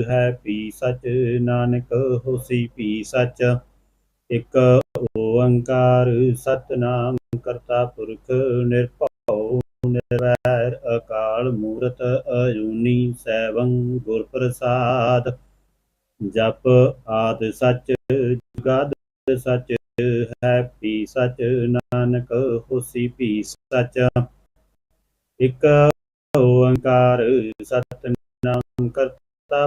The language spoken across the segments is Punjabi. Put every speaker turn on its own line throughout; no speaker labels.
ਹੈ ਪੀ ਸਚ, ਨਾਨਕ ਹੋਸੀ ਪੀ ਸਚ। ਇਕ ਓੰਕਾਰ ਸਤਨਾਮ ਕਰਤਾ ਪੁਰਖ ਨਿਰਭਉ, ਨਿਰਵੈਰ ਅਕਾਲ ਮੂਰਤ ਅਜੂਨੀ ਸੈਭੰ ਗੁਰ ਪ੍ਰਸਾਦ ਜਪ ਆਦ ਸਚ, ਜੁਗਾਦ ਸਚ ਹੈ ਭੀ ਸਚ, ਨਾਨਕ ਹੋਸੀ ਭੀ ਸਚ। ਇਕ ਓੰਕਾਰ ਸਤਨਾਮ ਕਰਤਾ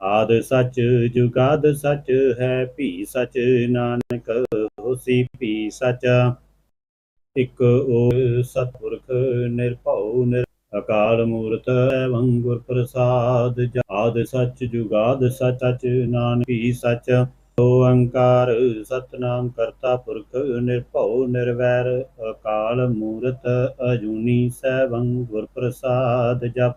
ਆਦ ਸਚ ਜੁਗਾਦ ਸਚ ਹੈ, ਭੀ ਸਚ ਨਾਨਕ ਹੋਸੀ, ਭੀ ਸਚ ਇਕ ਓ ਸਤਿਪੁਰਖ ਨਿਰਭਉ ਨਿਰ ਅਕਾਲ ਮੂਰਤ ਐਵੰ ਗੁਰ ਪ੍ਰਸਾਦ ਆਦ ਸਚ ਜੁਗਾਦ ਸਚ ਨਾਨਕ, ਭੀ ਸਚ ਓੰਕਾਰ ਸਤਨਾਮ ਕਰਤਾ ਪੁਰਖ ਨਿਰਭਉ ਨਿਰਵੈਰ ਅਕਾਲ ਮੂਰਤ ਅਜੂਨੀ ਸੈਭੰ ਗੁਰ ਪ੍ਰਸਾਦ ਜਪ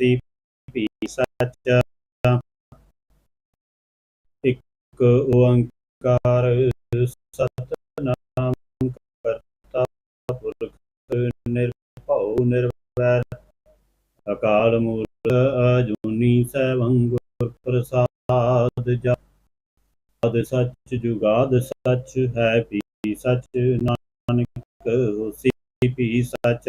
ਹੋਸੀ ਭੀ ਸੱਚ ਇਕ ਓੰਕਾਰ ਸਤਨਾਮ ਕਰਤਾ ਪੁਰਖ ਨਿਰਭਉ ਨਿਰਵੈਰ ਅਕਾਲ ਮੂਰਤ ਅਜੂਨੀ ਸੈਭੰ ਗੁਰ ਪ੍ਰਸਾਦ ਜਪ ਸੱਚ ਜੁਗਾਦ ਸੱਚ ਹੈ ਭੀ ਸੱਚ ਨਾਨਕ ਹੋਸੀ ਭੀ ਸੱਚ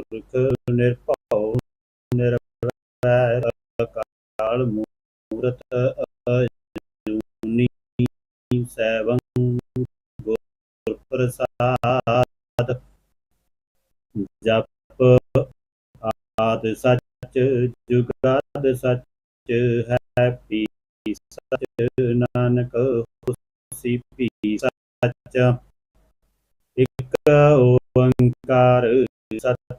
ਪੁਰਖ ਨਿਰਭਉ, ਨਿਰਵੈਰ ਅਕਾਲ ਮੂਰਤ ਅਜੂਨੀ ਸੈਭੰ ਗੁਰ ਪ੍ਰਸਾਦ। ਜਪ ਆਦ ਸੱਚ, ਜੁਗਾਦ ਸੱਚ ਹੈ ਭੀ ਸੱਚ, ਨਾਨਕ ਹੋਸੀ ਭੀ ਸੱਚ। ਇਕ ਓੰਕਾਰ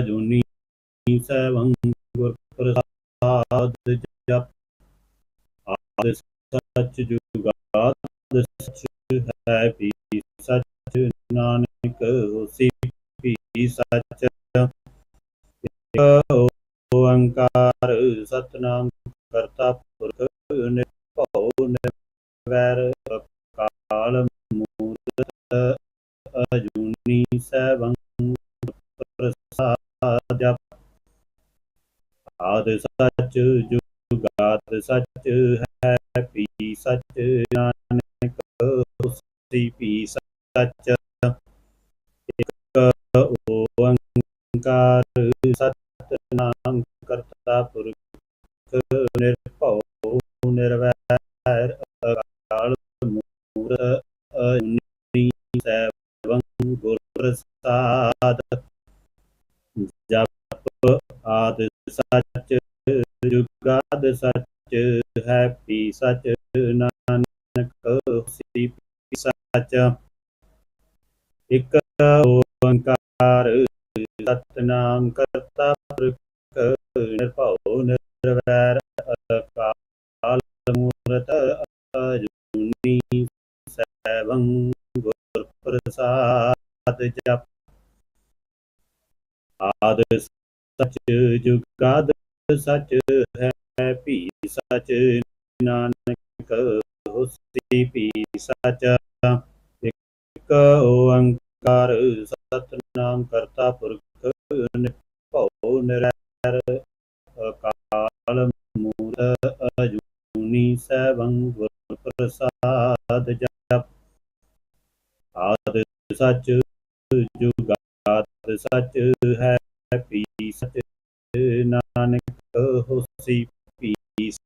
ਅਜੂਨੀ ਸੈਭੰ ਗੁਰ ਪ੍ਰਸਾਦ ਜਪ। ਆਦ ਸੱਚ ਜੁਗਾਦ ਸੱਚ ਹੈ ਭੀ ਸੱਚ, ਨਾਨਕ ਹੋਸੀ ਭੀ ਸੱਚ। ਓੰਕਾਰ ਸਤਨਾਮ ਕਰਤਾ ਪੁਰਖ, ਨਿਰਭਉ ਨਿਰਵੈਰ ਅਕਾਲ ਮੂਰਤ ਅਜੂਨੀ ਸੈਭੰ ਜਪ ਆਦ ਸੱਚ ਜੁਗਾਦ ਸੱਚ, ਹੈ ਭੀ ਸੱਚ, ਨਾਨਕ ਹੋਸੀ ਭੀ ਸੱਚ। ਇਕ ਓੰਕਾਰ ਸਤਨਾਮ ਕਰਤਾ ਪੁਰਖ ਨਿਰਭਉ ਨਿਰਵੈਰ ਅਕਾਲ ਮੂਰਤ ਅਜੂਨੀ ਸੈਭੰ ਗੁਰ ਪ੍ਰਸਾਦ ਜਪ ਆਦ ਸੱਚ ਜੁਗਾਦ ਸੱਚ ਹੈ ਭੀ ਸੱਚ ਨਾਨਕ ਹੋਸੀ ਭੀ ਸੱਚ ਇਕ ਓੰਕਾਰ ਸਤਨਾਮ ਕਰਤਾ ਪੁਰਖ ਨਿਰਭਉ ਨਿਰਵੈਰ ਅਕਾਲ ਮੂਰਤ ਅਜੂਨੀ ਸੈਭੰ ਗੁਰ ਪ੍ਰਸਾਦ ਜਪ। ਆਦ ਸਚ ਜੁਗਾਦ ਸਚ ਹੈ ਭੀ ਸਚ ਨਾਨਕ ਹੋਸੀ ਭੀ ਸਚ ਇਕ ਓੰਕਾਰ, ਸਤਨਾਮ ਕਰਤਾ ਪੁਰਖ ਨਿਰਭਉ ਨਿਰਵੈਰ ਅਕਾਲ ਮੂਰਤ ਅਜੂਨੀ, ਸੈਭੰ ਗੁਰ ਪ੍ਰਸਾਦ ਜਪ। ਆਦ ਸਚ ਜੁਗਾਦ ਸਚ ਹੈ ਪੀ ਸਚ ਨਾਨਕ ਹੋਸੀ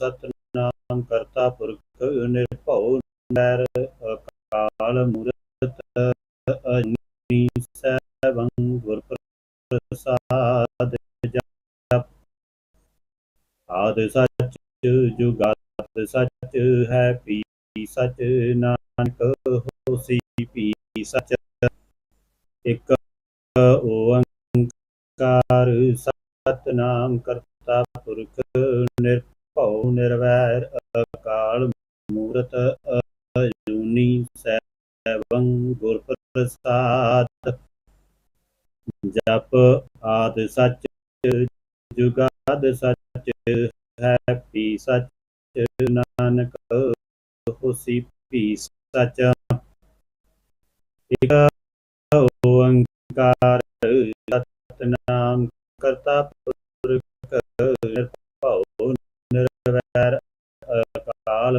ਸਤਨਾਮ ਕਰਤਾ ਪੁਰਖ ਨਿਰਭਉ ਨਿਰਵੈਰ ਅਕਾਲ ਮੂਰਤ ਅਜੂਨੀ ਸੈਭੰ ਗੁਰ ਪ੍ਰਸਾਦ ਜਪ। ਆਦ ਸਚ ਜੁਗਾਦ ਸਚ ਹੈ ਭੀ ਸਚ, ਨਾਨਕ ਹੋਸੀ ਭੀ ਸਚ। ਇਕ ਓੰਕਾਰ ਸਤਨਾਮ ਕਰਤਾ ਪੁਰਖ ਨਿਰਭਉ ਨਿਰਵੈਰ ਅਕਾਲ ਮੂਰਤ ਅਜੂਨੀ ਸੈਭੰ ਗੁਰ ਪ੍ਰਸਾਦ ਜਪ ਆਦ ਸਚ, ਜੁਗਾਦ ਸਚ, ਹੈ ਭੀ ਸਚ, ਨਾਨਕ ਹੋਸੀ ਭੀ ਸਚ। ਇਕ ਓੰਕਾਰ ਸਤਨਾਮ ਕਰਤਾ ਪੁਰਖ ਨਿਰਭਉ ਨਿਰਵੈਰ ਅਕਾਲ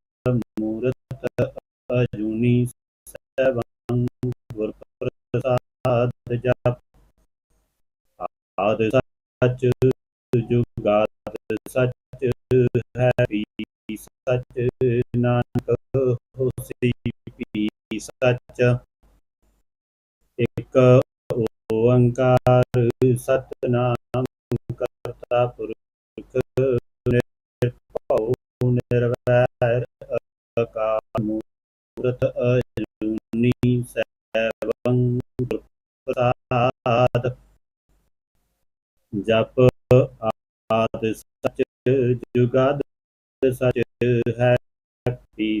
ਅਜੂਨੀ ਸੈਭੰ ਗੁਰ ਪ੍ਰਸਾਦ ਜਪ। ਆਦ ਸਚ, ਜੁਗਾਦ ਸਚ ਹੈ ਭੀ ਸਚ, ਨਾਨਕ ਹੋਸੀ ਭੀ ਸਚ। ਇਕ ਓੰਕਾਰ ਸਤਨਾਮ ਕਰਤਾ ਪੁਰਖ ਨਿਰਭਉ ਨਿਰਵੈਰ ਅਕਾਲ ਮੂਰਤ ਅਜੂਨੀ ਸੈਭੰ ਗੁਰ ਪ੍ਰਸਾਦ ਜਪ ਆਦ ਸਚ ਜੁਗਾਦ ਸਚ ਹੈ ਭੀ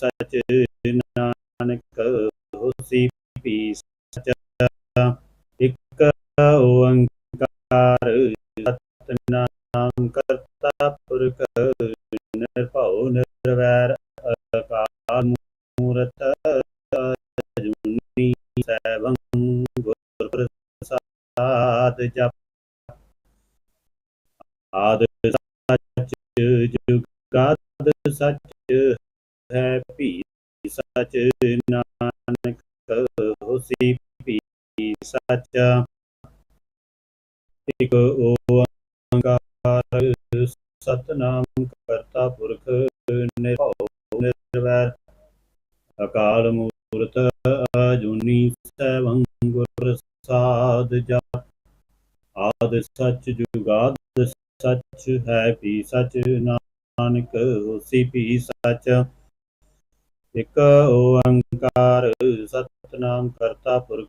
ਸਚ ਨਾਨਕ ਹੋਸੀ ਭੀ ਸਚ ਇਕ ਓੰਕਾਰ ਸੱਚ ਇਕ ਓੰਕਾਰ ਸਤਨਾਮ ਕਰਤਾ ਪੁਰਖ ਨਿਰਭਉ, ਨਿਰਵੈਰ। ਅਕਾਲ ਮੂਰਤ ਅਜੂਨੀ ਸੈਭੰ ਗੁਰ ਪ੍ਰਸਾਦ ਜਪ ਆਦ ਸਚ ਜੁਗਾਦ ਸਚ ਹੈ ਵੀ ਸਚ, ਨਾਨਕ ਹੋਸੀ ਵੀ ਸਚ। ਇਕ ਓੰਕਾਰ ਸਤਨਾਮ ਕਰਤਾ ਪੁਰਖ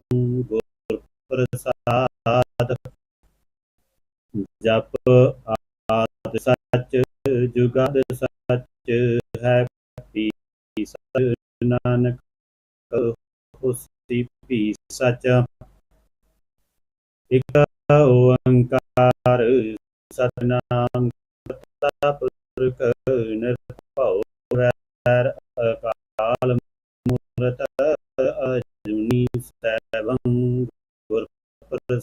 ਪ੍ਰਸਾਦ। ਜਪ ਆਦ ਸਚ, ਜੁਗਾਦ ਸਚ ਹੈ ਵੀ ਸਚ, ਨਾਨਕ ਹੋਸੀ ਵੀ ਸਚ। ਇਕ ਓੰਕਾਰ, ਸਤਨਾਮ ਕਰਤਾ ਪੁਰਖ ਨਿਰਭਉ ਨਿਰਵੈਰ ਅਕਾਲ ਮੂਰਤ ਅਜੂਨੀ ਸੈਭੰ ਗੁਰ